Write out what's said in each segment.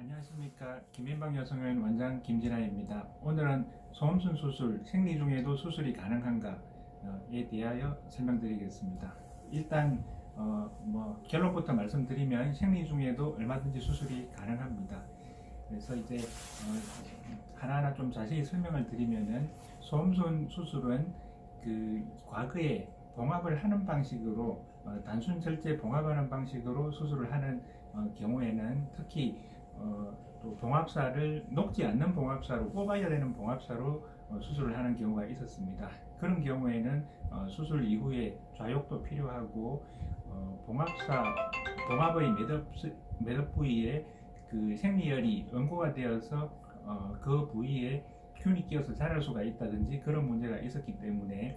안녕하십니까 김현방 여성의원 원장 김진아입니다. 오늘은 소음순 수술 생리 중에도 수술이 가능한가에 대하여 설명드리겠습니다. 일단 어, 뭐 결론부터 말씀드리면 생리 중에도 얼마든지 수술이 가능합니다. 그래서 이제 어, 하나하나 좀 자세히 설명을 드리면은 소음순 수술은 그 과거에 봉합을 하는 방식으로 어, 단순 절제 봉합하는 방식으로 수술을 하는 어, 경우에는 특히 어, 또 봉합사를 녹지 않는 봉합사로 뽑아야 되는 봉합사로 어, 수술을 하는 경우가 있었습니다. 그런 경우에는 어, 수술 이후에 좌욕도 필요하고 어, 봉합사 봉합의 매듭 부위에 그 생리혈이 응고가 되어서 어, 그 부위에 균이 끼어서 자랄 수가 있다든지 그런 문제가 있었기 때문에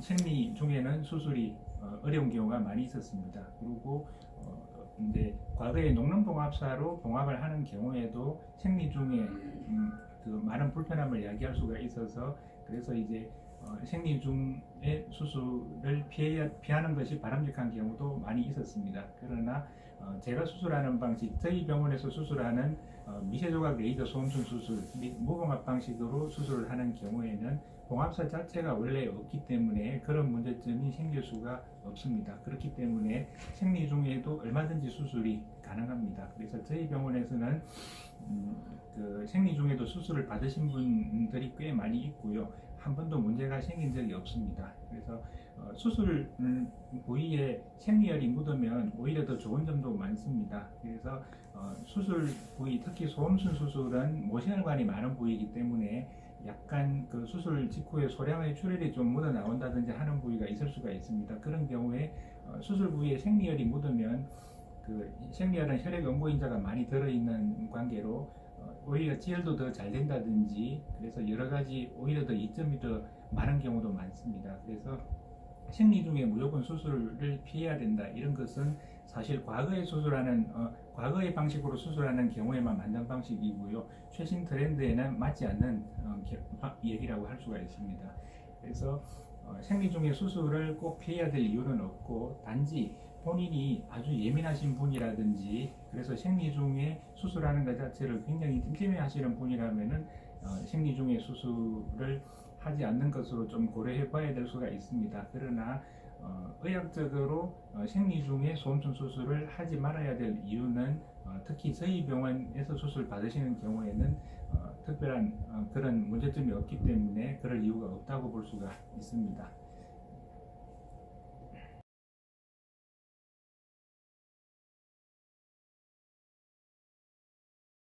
생리 중에는 수술이 어, 어려운 경우가 많이 있었습니다. 그리고 어, 근데 과거에 녹는 봉합사로 봉합을 하는 경우에도 생리 중에 음, 그 많은 불편함을 야기할 수가 있어서 그래서 이제 어, 생리 중에 수술을 피해 피하는 것이 바람직한 경우도 많이 있었습니다. 그러나 어, 제가 수술하는 방식, 저희 병원에서 수술하는 어, 미세조각 레이저 소음순 수술 및 무봉합 방식으로 수술을 하는 경우에는 봉합사 자체가 원래 없기 때문에 그런 문제점이 생길 수가 없습니다. 그렇기 때문에 생리 중에도 얼마든지 수술이 가능합니다. 그래서 저희 병원에서는 음, 그 생리 중에도 수술을 받으신 분들이 꽤 많이 있고요. 한 번도 문제가 생긴 적이 없습니다. 그래서 어, 수술 음, 부위에 생리혈이 묻으면 오히려 더 좋은 점도 많습니다. 그래서 어, 수술 부위, 특히 소음순 수술은 모세혈관이 많은 부위이기 때문에 약간 그 수술 직후에 소량의 출혈이 좀 묻어 나온다든지 하는 부위가 있을 수가 있습니다. 그런 경우에 어, 수술 부위에 생리혈이 묻으면 그 생리혈은 혈액 응고인자가 많이 들어있는 관계로 어, 오히려 지혈도 더 잘 된다든지 그래서 여러 가지 오히려 더 이점이 더 많은 경우도 많습니다. 그래서 생리 중에 무조건 수술을 피해야 된다 이런 것은 사실 과거에 수술하는 어, 과거의 방식으로 수술하는 경우에만 맞는 방식이고요 최신 트렌드에는 맞지 않는 어, 얘기라고 할 수가 있습니다. 그래서 어, 생리 중에 수술을 꼭 피해야 될 이유는 없고 단지 본인이 아주 예민하신 분이라든지 그래서 생리 중에 수술하는 것 자체를 굉장히 찜찜해 하시는 분이라면은 어, 생리 중에 수술을 하지 않는 것으로 좀 고려해 봐야 될 수가 있습니다. 그러나 어, 의학적으로 어, 생리 중에 소음순 수술을 하지 말아야 될 이유는 어, 특히 저희 병원에서 수술 받으시는 경우에는 어, 특별한 어, 그런 문제점이 없기 때문에 그럴 이유가 없다고 볼 수가 있습니다.